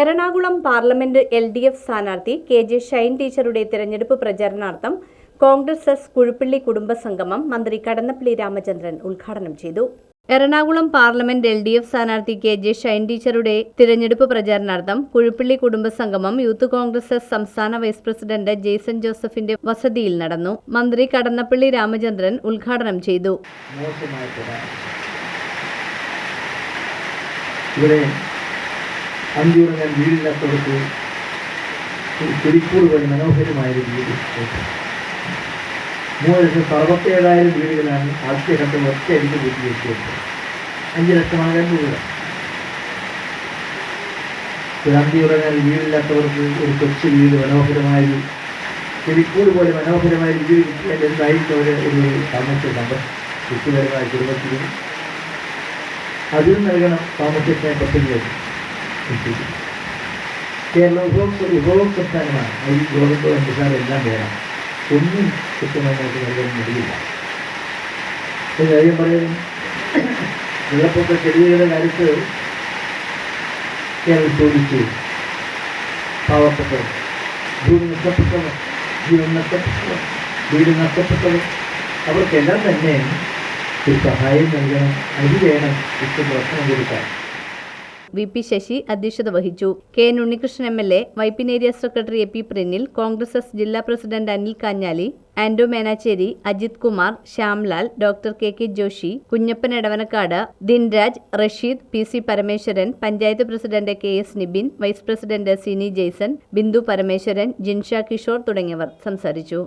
Ernakulam parliament L D F സ്ഥാനാർത്ഥി K J Shine ടീച്ചറുടെ തിരഞ്ഞെടുപ്പ് പ്രചരണാർത്ഥം കോൺഗ്രസ് എസ് കുഴുപ്പിള്ളി കുടുംബസംഗമം മന്ത്രി കടന്നപ്പള്ളി രാമചന്ദ്രൻ ഉദ്ഘാടനം ചെയ്തു. Ernakulam parliament L D F സ്ഥാനാർത്ഥി കെ ജെ ഷൈൻ ടീച്ചറുടെ തിരഞ്ഞെടുപ്പ് പ്രചാരണാർത്ഥം കുഴുപ്പിള്ളി കുടുംബസംഗമം യൂത്ത് കോൺഗ്രസ് എസ് സംസ്ഥാന വൈസ് പ്രസിഡന്റ് ജെയ്സൺ ജോസഫിന്റെ വസതിയിൽ നടന്നു. മന്ത്രി കടന്നപ്പള്ളി രാമചന്ദ്രൻ ഉദ്ഘാടനം ചെയ്തു. മോശമായ ഞാൻ വീടില്ലാത്തവർക്ക് ഒരു കുടിക്കൂട് പോലെ മനോഹരമായ വീട്. മൂന്ന് ലക്ഷം അറുപത്തേഴായിരം വീടുകളാണ് ആദ്യ ഘട്ടം ഒറ്റയടിക്ക് കൂട്ടി വെച്ചത് അഞ്ച് ലക്ഷമാകാൻ വീടുകൾ അന്തിയുറങ്ങാൻ വീടില്ലാത്തവർക്ക് ഒരു കൊച്ചു വീട് മനോഹരമായി ചെടിക്കൂട് പോലെ മനോഹരമായ വീട് കിട്ടിയാൽ എന്തായിരിക്കും ഒരു സാമൂഹ്യ സമ്പത്ത് വ്യക്തിപരമായ കുടുംബത്തിലും അതിൽ നൽകണം സാമൂഹ്യത്തെ പദ്ധതികൾ കേരളം ഉപഭോക്തൃ ഉപഭോക്തൃ സംസ്ഥാനമാണ് അതിൽ ഗോതമ്പ് പഞ്ചസാര എല്ലാം വേണം ഒന്നും കൃത്യമായി നമുക്ക് നൽകാൻ ഒരു കാര്യം പറയുന്നു വെള്ളപ്പൊക്ക ചെടികളുടെ കാര്യത്ത് കേരളം ചോദിച്ചു പാവപ്പെട്ടവർ ഭൂമി നഷ്ടപ്പെട്ടവർ ജീവൻ നഷ്ടപ്പെട്ടവർ വീട് നഷ്ടപ്പെട്ടവർ അവർക്കെല്ലാം തന്നെ ഒരു സഹായം നൽകണം അരി വേണം ഇഷ്ടം ഭക്ഷണം കൊടുക്കാൻ വി പി ശശി അധ്യക്ഷത വഹിച്ചു. K N Unnikrishnan M L A Vypin area secretary A P Prinil Congress S ജില്ലാ president Anil Kanjali Ando Menachery Ajith Kumar Shyamlal doctor K K Joshi Kunjappan Edavanakkad Dinraj Rasheed P C Parameswaran panchayat president K S Nibin vice president Sini Jaison Bindu Parameswaran Jinsha Kishore തുടങ്ങിയവർ സംസാരിച്ചു.